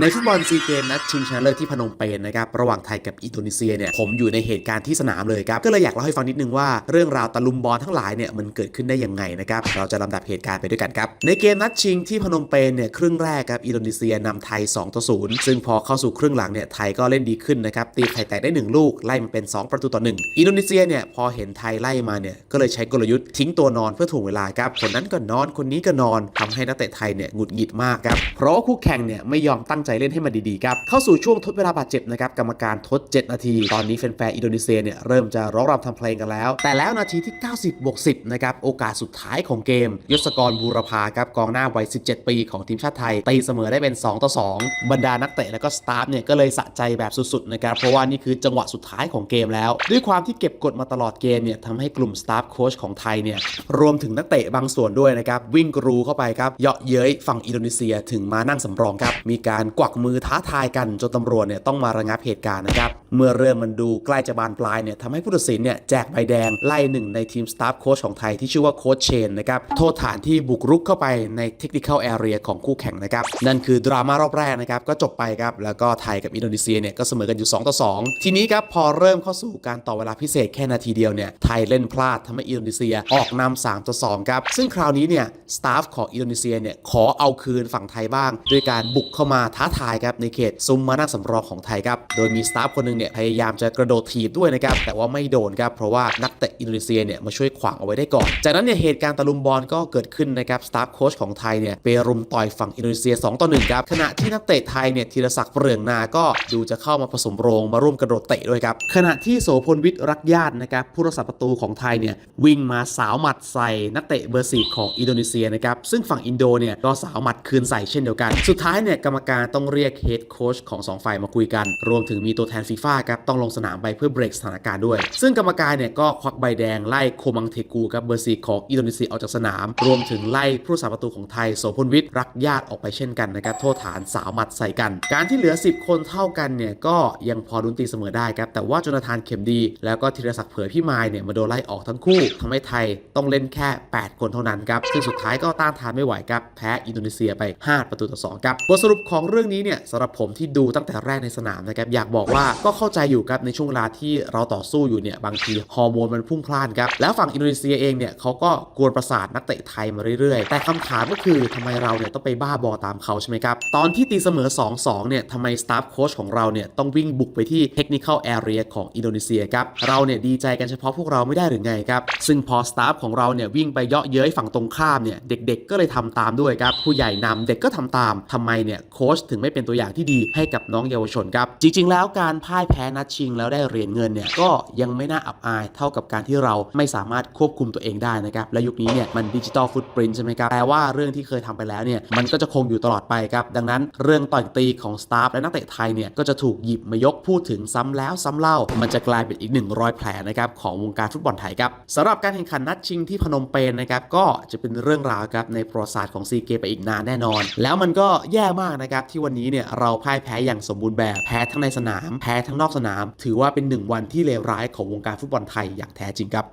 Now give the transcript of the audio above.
ในฟุตบอลซีเกมนัดชิงชนะเลิศที่พนมเปญนะครับระหว่างไทยกับอินโดนีเซียเนี่ยผมอยู่ในเหตุการณ์ที่สนามเลยครับก็เลยอยากเล่าให้ฟังนิดนึงว่าเรื่องราวตะลุมบอลทั้งหลายเนี่ยมันเกิดขึ้นได้ยังไงนะครับเราจะลำดับเหตุการณ์ไปด้วยกันครับในเกมนัดชิงที่พนมเปญเนี่ยครึ่งแรกครับอินโดนีเซียนำไทย2ต่อ0ซึ่งพอเข้าสู่ครึ่งหลังเนี่ยไทยก็เล่นดีขึ้นนะครับตีไข่แตกได้หนึ่งลูกไล่มาเป็น 2 ประตูต่อ1อินโดนีเซียเนี่ยพอเห็นไทยไล่มาเนี่ยก็เลยใช้กลยุทธ์ทิ้งตัวนอนเพื่อถ่วงเวลาครับคนนั้นก็นอนคนนี้ก็นอนทำให้นักเตะไทยเนี่ยหงุดหงิดมากครับเพราะคู่แข่งเนี่ยไม่ยอมตั้งใจเล่นให้มันดีๆครับ เข้าสู่ช่วงทดเวลาบาดเจ็บนะครับกรรมการทด 7 นาที ตอนนี้แฟนๆอินโดนีเซียเนี่ยเริ่มจะร้องรำทำเพลงกันแล้ว แต่แล้วนาทีที่ 90บวก10นะครับโอกาสสุดท้ายของเกม ยศกรบูรพาครับกองหน้าวัย 17 ปีของทีมชาติไทยตีเสมอได้เป็น 2 ต่อ 2 บรรดานักเตะและก็สตาฟเนี่ยก็เลยสะใจแบบสุดๆนะครับเพราะว่านี่คือจังหวะสุดท้ายของเกมแล้ว ด้วยความที่เก็บกดมาตลอดเกมเนี่ยทำให้กลุ่มสตาฟโค้ชของไทยเนี่ยรวมถึงนักเตะบางส่วนด้วยนะครับวิ่งกรูเข้าไปครับเยาะเย้ยฝั่งอินโดนีเซียถึงมานั่งสำรองครับมีการกวักมือท้าทายกันจนตำรวจเนี่ยต้องมาระงับเหตุการณ์นะครับ เมื่อเรื่องมันดูใกล้จะบานปลายเนี่ยทำให้ผู้ตัดสินเนี่ยแจกใบแดงไล่หนึ่งในทีมสตาฟโค้ชของไทยที่ชื่อว่าโค้ชเชนนะครับโทษฐานที่บุกรุกเข้าไปในเทคนิคอลแอเรียของคู่แข่งนะครับนั่นคือดราม่ารอบแรกนะครับก็จบไปครับแล้วก็ไทยกับอินโดนีเซียเนี่ยก็เสมอกันอยู่ 2 ต่อ 2 ทีนี้ครับพอเริ่มเข้าสู่การต่อเวลาพิเศษแค่นาทีเดียวเนี่ยไทยเล่นพลาดทำให้อินโดนีเซียออกนำ3ต่อ 2 ครับ ซึ่งคราวนี้เนี่ยสตาฟของอินโดนีเซียเนี่ยขอเอาคืนฝั่งไทยบ้าง ด้วยการบุกเข้ามาท้าทายครับในเขตซุ้มมานั่งสำรองของไทยครับโดยมีสตาฟคนหนึงเนี่ยพยายามจะกระโดดถีบด้วยนะครับแต่ว่าไม่โดนครับเพราะว่านักเตะอินโดนีเซียเนี่ยมาช่วยขวางเอาไว้ได้ก่อน จากนั้นเนี่ยเหตุการณ์ตะลุมบอลก็เกิดขึ้นนะครับสตาฟโค้ชของไทยเนี่ยไปรุมต่อยฝั่งอินโดนีเซีย2ต่อ1ครับขณะที่นักเตะไทยเนี่ยธีรศักดิ์เปรืองนาก็ดูจะเข้ามาผสมโรงมาร่วมกระโดดเตะด้วยครับขณะที่โสพลวิทย์รักญาตินะครับผู้รักษาประตูของไทยเนี่ยวิ่งมาสาวหมัดใส่นักเตะเบอร์สี่ของอินโดนีเซียนะครับซึ่งฝั่งอินโดเนี่ยก็สาวหมัดคืนใส่เช่นเดียวกัน สุดท้ายเนี่ยกรรมการต้องเรียกเฮดโค้ชของสองฝ่ายมาคุยกัน รวมถึงมีตัวแทนฟีฟ่าครับต้องลงสนามไปเพื่อเบรกสถานการณ์ด้วย ซึ่งกรรมการเนี่ยก็ควักใบแดงไล่โคมังเทกูครับเบอร์สีของอินโดนีเซียออกจากสนาม รวมถึงไล่ผู้รักษาประตูของไทยโสพลวิทย์รักญาติออกไปเช่นกันนะครับโทษฐานสาวหมัดใส่กัน การที่เหลือ 10 คนเท่ากันเนี่ยก็ยังพอดุนตีเสมอได้ครับแต่ว่าจนาธานเข็มดี แล้วก็ธีรศักดิ์เผยพี่มายเนี่ยมาโดนไล่ออกทั้งคู่ทำให้ไทยต้องเล่นแค่ 8 คนเท่านั้นครับซึ่งสุดท้ายก็ต้านทานไม่ไหวครับแพ้อินโดนีเซียไป 5 ประตูต่อ2ครับบทสรุปของเรื่องนี้เนี่ยสำหรับผมที่ดูตั้งแต่แรกในสนามนะครับอยากบอกว่าก็เข้าใจอยู่ครับในช่วงเวลาที่เราต่อสู้อยู่เนี่ยบางทีฮอร์โมนมันพุ่งพล่านครับแล้วฝั่งอินโดนีเซียเองเนี่ยเขาก็กวนประสาทนักเตะไทยมาเรื่อยๆ แต่คำถามก็คือทำไมเราเนี่ยต้องไปบ้าบอตามเขาใช่ไหมครับ ตอนที่ตีเสมอ 2-2 เนี่ยทำไมสตาฟโค้ชของเราเนี่ยต้องวิ่งบุกไปที่เทคนิคอลแอเรียของอินโดนีเซียครับเราเนี่ยดีใจกันเฉพาะพวกเราไม่ได้หรือไงครับซึ่งพอสตาฟของเราเนี่ยวิ่งไปเยาะเย้ยฝั่งตรงข้ามเนี่ยเด็กๆ ก็เลยทำตามด้วยครับผู้ใหญ่นำเด็กก็ทำตามทำไมเนี่ยโค้ชถึงไม่เป็นตัวอย่างที่ดีให้กับน้องเยาวชนครับจริงๆ แล้วการพ่ายแพ้นัดชิงแล้วได้เหรียญเงินเนี่ยก็ยังไม่น่าอับอายเท่ากับการที่เราไม่สามารถควบคุมตัวเองได้นะครับและยุคนี้เนี่ยมันดิจิตอลฟุตปรินใช่ไหมครับแปลว่าเรื่องที่เคยทำไปแล้วเนี่ยมันก็จะคงอยู่ตลอดไปครับดังนั้นเรื่องต่อยตีของสตาฟและนักเตะไทยเนี่ยก็จะถูกหยิบมายกพูดถึงซ้ำแล้วซ้ำเล่า มันจะกลายเป็นอีกหนึ่งรอยแผลนะครับของวงการฟุตบอลไทยครับสำหรับการแข่งขันนัดชิงที่พนมเปญนะครับก็จะเป็นเรื่องราวครับในประวัติศาสตร์ของซีเกมไปอีกนานแน่นอน แล้วมันก็แย่มากนะครับที่วันนี้เนี่ยเราพ่ายแพ้อย่างสมบูรณ์แบบแพ้ทั้งในสนามแพ้ทั้งนอกสนาม ถือว่าเป็นหนึ่งวันที่เลวร้ายของวงการฟุตบอลไทยอย่างแท้จริงครับ